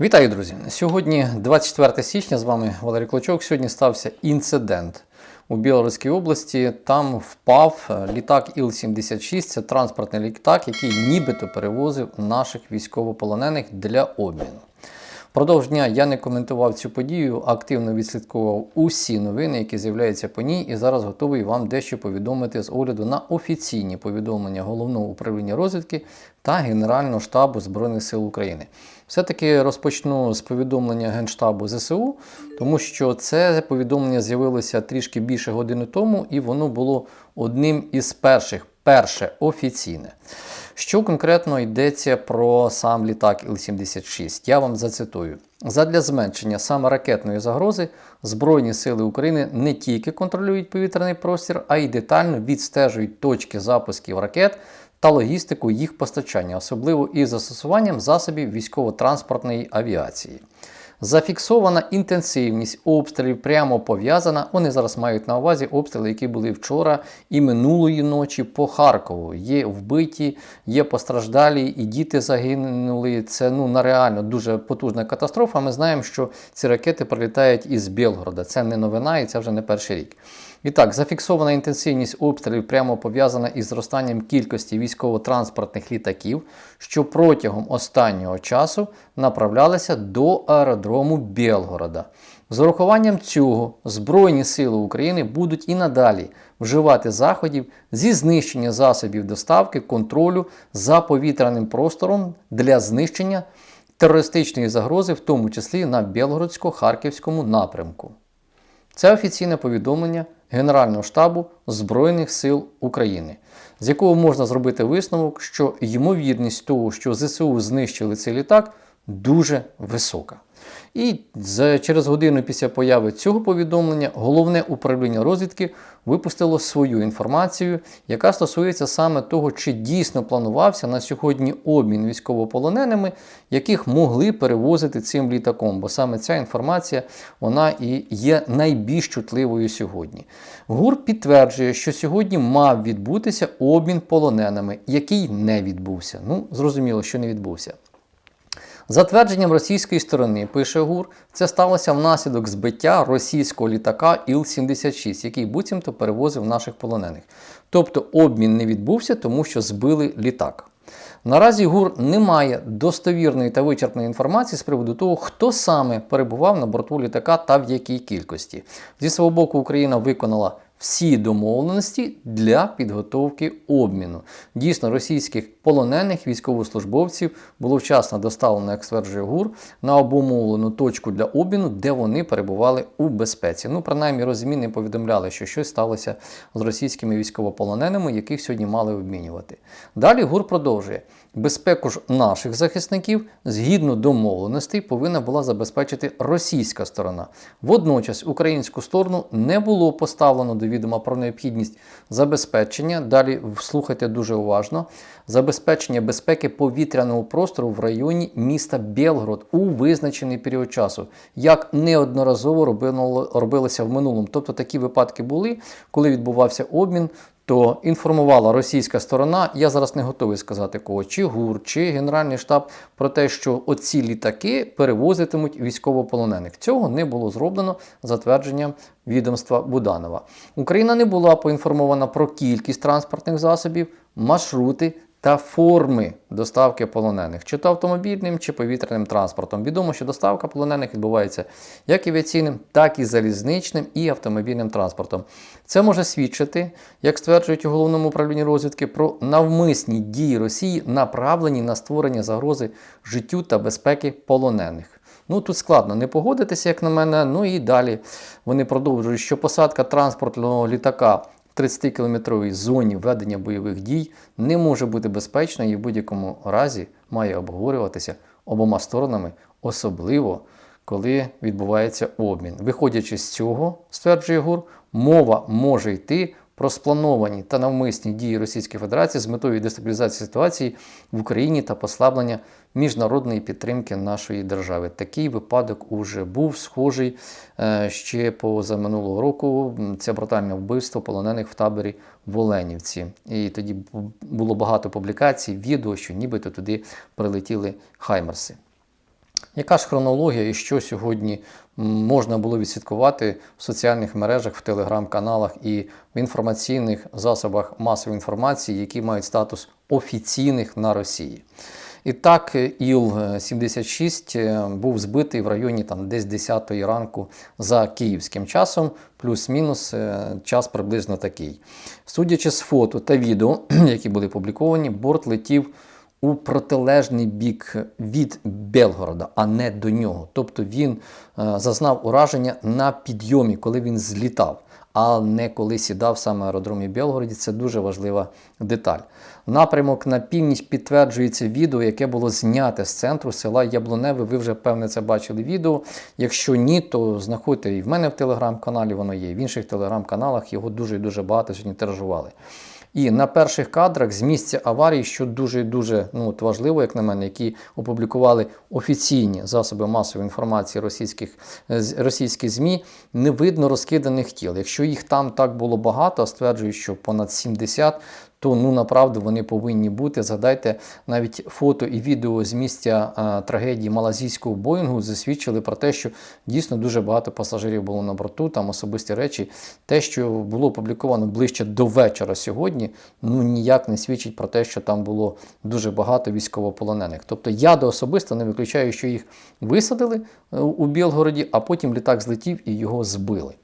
Вітаю, друзі! Сьогодні 24 січня. З вами Валерій Клочок. Сьогодні стався інцидент у Білоруській області. Там впав е, літак Іл-76. Це транспортний літак, який нібито перевозив наших військовополонених для обміну. Продовж дня я не коментував цю подію, активно відслідковував усі новини, які з'являються по ній, і зараз готовий вам дещо повідомити з огляду на офіційні повідомлення головного управління розвідки та Генерального штабу Збройних сил України. Все-таки розпочну з повідомлення Генштабу ЗСУ, тому що це повідомлення з'явилося трішки більше години тому, і воно було одним із перших, перше офіційне. Що конкретно йдеться про сам літак Іл-76? Я вам зацитую. Задля зменшення саме ракетної загрози Збройні сили України не тільки контролюють повітряний простір, а й детально відстежують точки запусків ракет та логістику їх постачання, особливо із застосуванням засобів військово-транспортної авіації. Зафіксована інтенсивність обстрілів прямо пов'язана. Вони зараз мають на увазі обстріли, які були вчора і минулої ночі по Харкову. Є вбиті, є постраждалі, і діти загинули. Це ну на реально дуже потужна катастрофа. Ми знаємо, що ці ракети прилітають із Білгорода. Це не новина, і це вже не перший рік. І так, зафіксована інтенсивність обстрілів прямо пов'язана із зростанням кількості військово-транспортних літаків, що протягом останнього часу направлялися до аеродрому Білгорода. З урахуванням цього Збройні Сили України будуть і надалі вживати заходів зі знищення засобів доставки контролю за повітряним простором для знищення терористичної загрози, в тому числі на Білгородсько-Харківському напрямку. Це офіційне повідомлення Генерального штабу Збройних сил України, з якого можна зробити висновок, що ймовірність того, що ЗСУ знищили цей літак, дуже висока. І через годину після появи цього повідомлення головне управління розвідки випустило свою інформацію, яка стосується саме того, чи дійсно планувався на сьогодні обмін військовополоненими, яких могли перевозити цим літаком. Бо саме ця інформація вона і є найбільш чутливою сьогодні. ГУР підтверджує, що сьогодні мав відбутися обмін полоненими, який не відбувся. Ну, зрозуміло, що не відбувся. За твердженням російської сторони, пише ГУР, це сталося внаслідок збиття російського літака Іл-76, який буцімто перевозив наших полонених. Тобто обмін не відбувся, тому що збили літак. Наразі ГУР не має достовірної та вичерпної інформації з приводу того, хто саме перебував на борту літака та в якій кількості. Зі свого боку, Україна виконала всі домовленості для підготовки обміну. Дійсно, російських полонених військовослужбовців було вчасно доставлено, як стверджує ГУР, на обумовлену точку для обміну, де вони перебували у безпеці. Ну, принаймні, розміни повідомляли, що щось сталося з російськими військовополоненими, яких сьогодні мали обмінювати. Далі ГУР продовжує. Безпеку ж наших захисників згідно домовленостей повинна була забезпечити російська сторона. Водночас українську сторону не було поставлено до відома про необхідність забезпечення. Далі слухайте дуже уважно. Забезпечення безпеки повітряного простору в районі міста Белгород у визначений період часу, як неодноразово робилося в минулому. Тобто такі випадки були, коли відбувався обмін то інформувала російська сторона. Я зараз не готовий сказати кого, чи ГУР, чи Генеральний штаб про те, що оці літаки перевозитимуть військовополонених. Цього не було зроблено за твердженням відомства Буданова. Україна не була поінформована про кількість транспортних засобів, маршрути та форми доставки полонених, чи то автомобільним, чи повітряним транспортом. Відомо, що доставка полонених відбувається як авіаційним, так і залізничним і автомобільним транспортом. Це може свідчити, як стверджують у головному управлінні розвідки, про навмисні дії Росії, направлені на створення загрози життю та безпеки полонених. Ну тут складно не погодитися, як на мене. Ну і далі вони продовжують, що посадка транспортного літака 30-кілометровій зоні ведення бойових дій не може бути безпечна і в будь-якому разі має обговорюватися обома сторонами, особливо коли відбувається обмін. Виходячи з цього, стверджує ГУР, мова може йти про сплановані та навмисні дії Російської Федерації з метою дестабілізації ситуації в Україні та послаблення міжнародної підтримки нашої держави. Такий випадок уже був схожий е, ще поза минулого року. Це брутальне вбивство полонених в таборі в Оленівці. І тоді було багато публікацій, відео, що нібито туди прилетіли хаймерси. Яка ж хронологія і що сьогодні можна було відслідкувати в соціальних мережах, в телеграм-каналах і в інформаційних засобах масової інформації, які мають статус офіційних на Росії? І так, Іл-76 е, був збитий в районі там, десь 10 ранку за київським часом, плюс-мінус е, час приблизно такий. Судячи з фото та відео, які були опубліковані, борт летів у протилежний бік від Белгорода, а не до нього. Тобто він е, зазнав ураження на підйомі, коли він злітав, а не коли сідав саме в аеродромі Белгороді. Це дуже важлива деталь. Напрямок на північ підтверджується відео, яке було зняте з центру села Яблуневе. Ви вже певне це бачили відео. Якщо ні, то знаходьте і в мене в телеграм-каналі, воно є, і в інших телеграм-каналах його дуже дуже багато сьогодні тиражували. І на перших кадрах з місця аварії, що дуже-дуже ну, важливо, як на мене, які опублікували офіційні засоби масової інформації російських е, російські ЗМІ, не видно розкиданих тіл. Якщо їх там так було багато, стверджують, що понад 70, то ну направду вони повинні бути. Згадайте, навіть фото і відео з місця е, трагедії малазійського Боїнгу засвідчили про те, що дійсно дуже багато пасажирів було на борту, там особисті речі. Те, що було опубліковано ближче до вечора сьогодні, ну ніяк не свідчить про те, що там було дуже багато військовополонених. Тобто я до особисто не виключаю, що їх висадили е, у Білгороді, а потім літак злетів і його збили.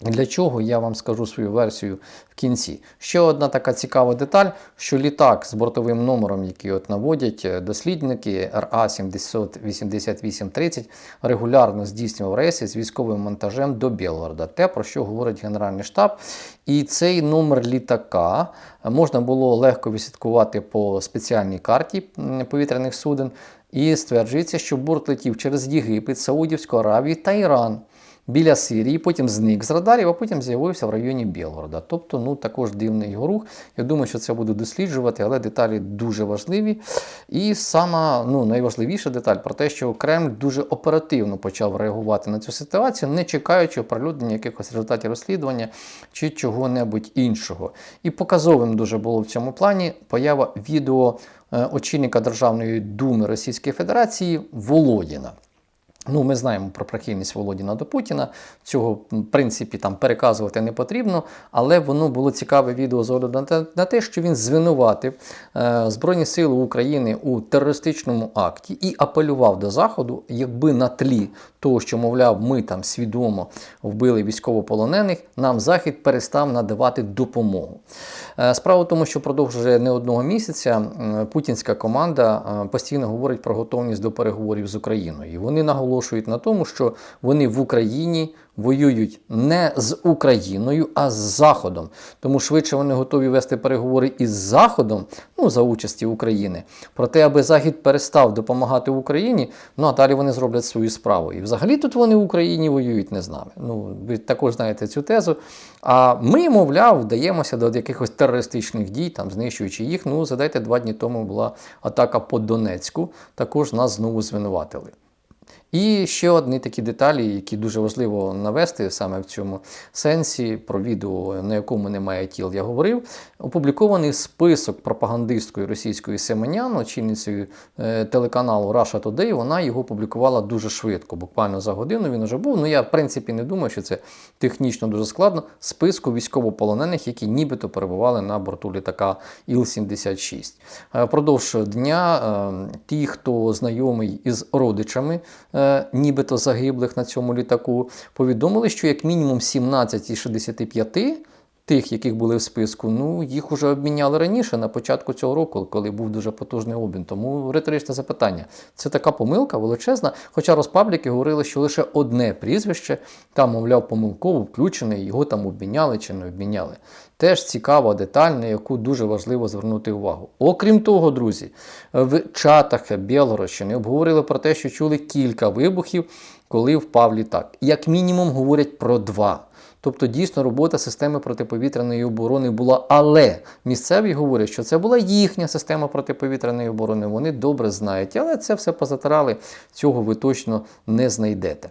Для чого я вам скажу свою версію в кінці? Ще одна така цікава деталь, що літак з бортовим номером, який от наводять е, дослідники РА 78830, регулярно здійснював рейси з військовим монтажем до Білгорода. Те, про що говорить Генеральний штаб. І цей номер літака можна було легко відслідкувати по спеціальній карті повітряних суден. І стверджується, що борт летів через Єгипет, Саудівську Аравію та Іран біля Сирії, потім зник з радарів, а потім з'явився в районі Білгорода. Тобто, ну також дивний його рух. Я думаю, що це буду досліджувати, але деталі дуже важливі. І сама ну, найважливіша деталь про те, що Кремль дуже оперативно почав реагувати на цю ситуацію, не чекаючи оприлюднення якихось результатів розслідування чи чого-небудь іншого. І показовим дуже було в цьому плані поява відео е, очільника Державної думи Російської Федерації Володіна. Ну, ми знаємо про прихильність Володіна до Путіна. Цього, в принципі, там переказувати не потрібно, але воно було цікаве відео з огляду на те, що він звинуватив е, Збройні Сили України у терористичному акті і апелював до Заходу, якби на тлі того, що, мовляв, ми там свідомо вбили військовополонених, нам Захід перестав надавати допомогу. Е, Справа в тому, що впродовж вже не одного місяця м, путінська команда е, постійно говорить про готовність до переговорів з Україною. Вони наголошують на тому, що вони в Україні воюють не з Україною, а з Заходом. Тому швидше вони готові вести переговори із Заходом, ну за участі України, про те, аби Захід перестав допомагати Україні. Ну а далі вони зроблять свою справу. І взагалі тут вони в Україні воюють не з нами. Ну ви також знаєте цю тезу. А ми, мовляв, вдаємося до якихось терористичних дій, там знищуючи їх. Ну, згадайте, два дні тому була атака по Донецьку. Також нас знову звинуватили. І ще одні такі деталі, які дуже важливо навести саме в цьому сенсі, про відео, на якому немає тіл, я говорив. Опублікований список пропагандисткою російської Семенян, очільницею е, телеканалу Russia Today, вона його публікувала дуже швидко, буквально за годину він вже був. Ну я в принципі не думаю, що це технічно дуже складно. Списку військовополонених, які нібито перебували на борту літака Іл-76. Е, Впродовж дня е, ті, хто знайомий із родичами е, нібито загиблих на цьому літаку, повідомили, що як мінімум 17 із 65 тих, яких були в списку, ну їх уже обміняли раніше, на початку цього року, коли був дуже потужний обмін. Тому риторичне запитання. Це така помилка величезна. Хоча розпабліки говорили, що лише одне прізвище там, мовляв, помилково включене, його там обміняли чи не обміняли. Теж цікава деталь, на яку дуже важливо звернути увагу. Окрім того, друзі, в чатах Білгородщини обговорили про те, що чули кілька вибухів, коли впав літак. Як мінімум говорять про два. Тобто дійсно робота системи протиповітряної оборони була, але місцеві говорять, що це була їхня система протиповітряної оборони. Вони добре знають, але це все позатирали. Цього ви точно не знайдете.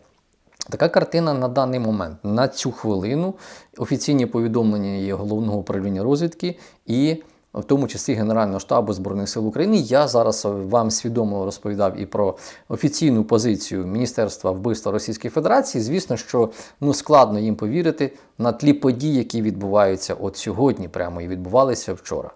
Така картина на даний момент, на цю хвилину, офіційні повідомлення є головного управління розвідки і в тому числі Генерального штабу Збройних сил України. Я зараз вам свідомо розповідав і про офіційну позицію Міністерства вбивства Російської Федерації. Звісно, що ну складно їм повірити на тлі подій, які відбуваються от сьогодні, прямо і відбувалися вчора.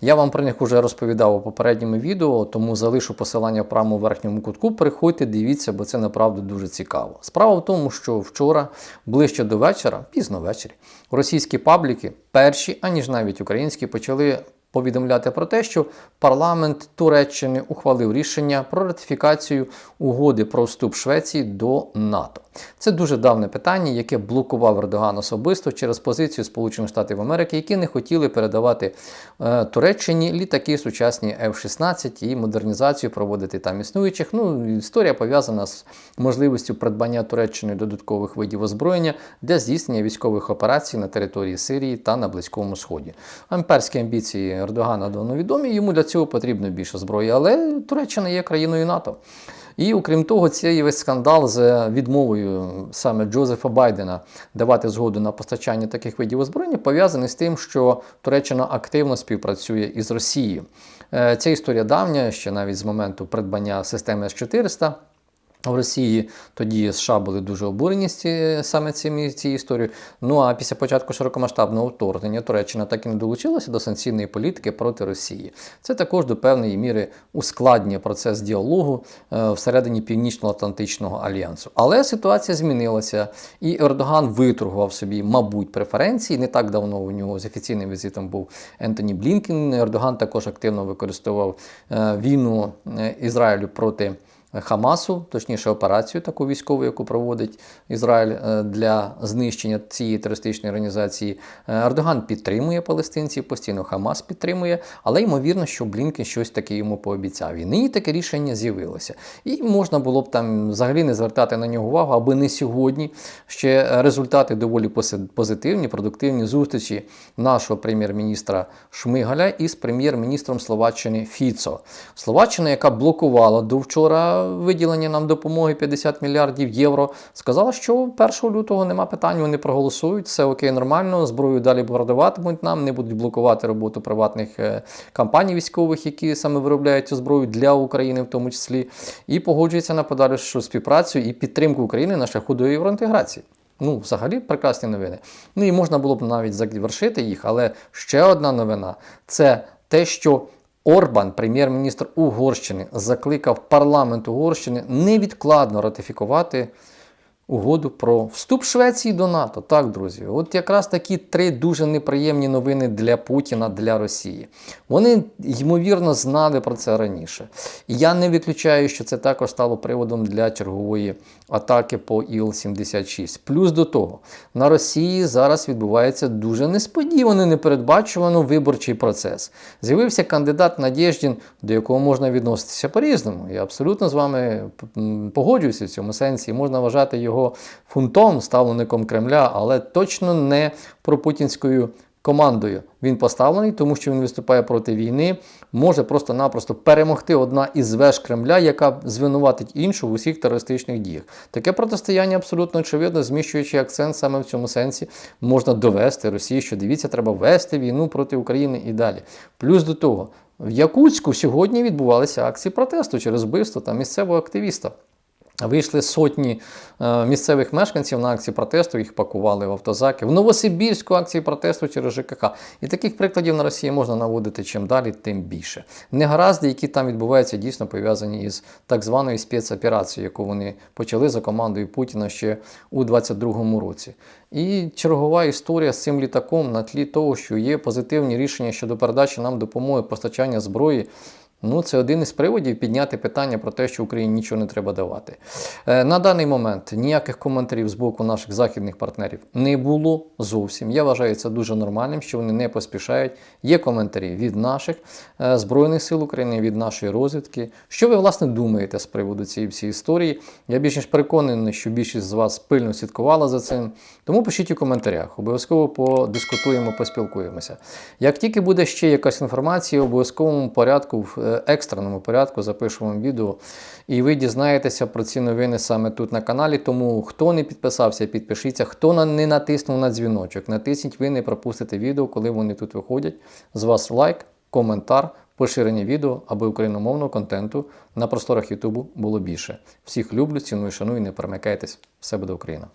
Я вам про них вже розповідав у попередньому відео, тому залишу посилання в правому верхньому кутку. Переходьте, дивіться, бо це направду дуже цікаво. Справа в тому, що вчора, ближче до вечора, пізно ввечері, російські пабліки, перші, аніж навіть українські, почали повідомляти про те, що парламент Туреччини ухвалив рішення про ратифікацію угоди про вступ Швеції до НАТО. Це дуже давне питання, яке блокував Ердоган особисто через позицію Сполучених Штатів Америки, які не хотіли передавати е, Туреччині літаки сучасні F-16 і модернізацію проводити там існуючих. Ну, історія пов'язана з можливістю придбання Туреччини додаткових видів озброєння для здійснення військових операцій на території Сирії та на Близькому Сході. Амперські амбіції Ердогана давно відомі. Йому для цього потрібно більше зброї, але Туреччина є країною НАТО. І окрім того, цей весь скандал з відмовою саме Джозефа Байдена давати згоду на постачання таких видів озброєння пов'язаний з тим, що Туреччина активно співпрацює із Росією. Е, Ця історія давня, ще навіть з моменту придбання системи С-400. В Росії тоді США були дуже обурені ці- саме цими цією історією. Ну а після початку широкомасштабного вторгнення Туреччина так і не долучилася до санкційної політики проти Росії. Це також до певної міри ускладнює процес діалогу е, всередині Північно-Атлантичного альянсу. Але ситуація змінилася, і Ердоган виторгував собі, мабуть, преференції. Не так давно у нього з офіційним візитом був Ентоні Блінкен. Ердоган також активно використовував е, війну е, Ізраїлю проти. Хамасу, точніше операцію таку військову, яку проводить Ізраїль е, для знищення цієї терористичної організації. Е, Ердоган підтримує палестинців, постійно Хамас підтримує, але ймовірно, що Блінкен щось таке йому пообіцяв. І нині таке рішення з'явилося. І можна було б там взагалі не звертати на нього увагу, аби не сьогодні ще результати доволі позитивні, продуктивні зустрічі нашого прем'єр-міністра Шмигаля із прем'єр-міністром Словаччини Фіцо. Словаччина, яка блокувала до вчора виділення нам допомоги 50 мільярдів євро, сказала, що 1 лютого нема питань, вони проголосують, все окей, нормально, зброю далі продаватимуть нам, не будуть блокувати роботу приватних е, компаній військових, які саме виробляють цю зброю для України, в тому числі, і погоджується на подальшу співпрацю і підтримку України на шляху до євроінтеграції. Ну, взагалі прекрасні новини. Ну і можна було б навіть завершити їх, але ще одна новина це те, що Орбан, прем'єр-міністр Угорщини, закликав парламент Угорщини невідкладно ратифікувати угоду про вступ Швеції до НАТО. Так, друзі, от якраз такі три дуже неприємні новини для Путіна, для Росії. Вони ймовірно знали про це раніше. І я не виключаю, що це також стало приводом для чергової атаки по Іл-76. Плюс до того, на Росії зараз відбувається дуже несподіваний, непередбачувано виборчий процес. З'явився кандидат Надєждін, до якого можна відноситися по-різному. Я абсолютно з вами погоджуюся в цьому сенсі. Можна вважати його фунтом, ставленником Кремля, але точно не пропутінською командою. Він поставлений, тому що він виступає проти війни, може просто-напросто перемогти одна із веж Кремля, яка звинуватить іншу в усіх терористичних діях. Таке протистояння абсолютно очевидно, зміщуючи акцент саме в цьому сенсі, можна довести Росії, що дивіться, треба вести війну проти України і далі. Плюс до того, в Якутську сьогодні відбувалися акції протесту через вбивство та місцевого активіста. Вийшли сотні е, місцевих мешканців на акції протесту, їх пакували в автозаки. В Новосибірську акції протесту через ЖКХ. І таких прикладів на Росії можна наводити чим далі, тим більше. Негаразди, які там відбуваються, дійсно пов'язані із так званою спецоперацією, яку вони почали за командою Путіна ще у 22-му році. І чергова історія з цим літаком на тлі того, що є позитивні рішення щодо передачі нам допомоги постачання зброї. Ну, це один із приводів підняти питання про те, що Україні нічого не треба давати. Е, На даний момент ніяких коментарів з боку наших західних партнерів не було зовсім. Я вважаю це дуже нормальним, що вони не поспішають. Є коментарі від наших е, Збройних сил України, від нашої розвідки. Що ви, власне, думаєте з приводу цієї всієї історії? Я більш ніж переконаний, що більшість з вас пильно слідкувала за цим. Тому пишіть у коментарях. Обов'язково подискутуємо, поспілкуємося. Як тільки буде ще якась інформація, обов'язковому порядку, в е, екстреному порядку запишемо відео, і ви дізнаєтеся про ці новини саме тут на каналі. Тому хто не підписався, підпишіться. Хто не натиснув на дзвіночок, натисніть, ви не пропустите відео, коли вони тут виходять. З вас лайк, коментар, поширення відео, аби україномовного контенту на просторах Ютубу було більше. Всіх люблю, ціную, шаную, не перемикайтесь. Все буде Україна!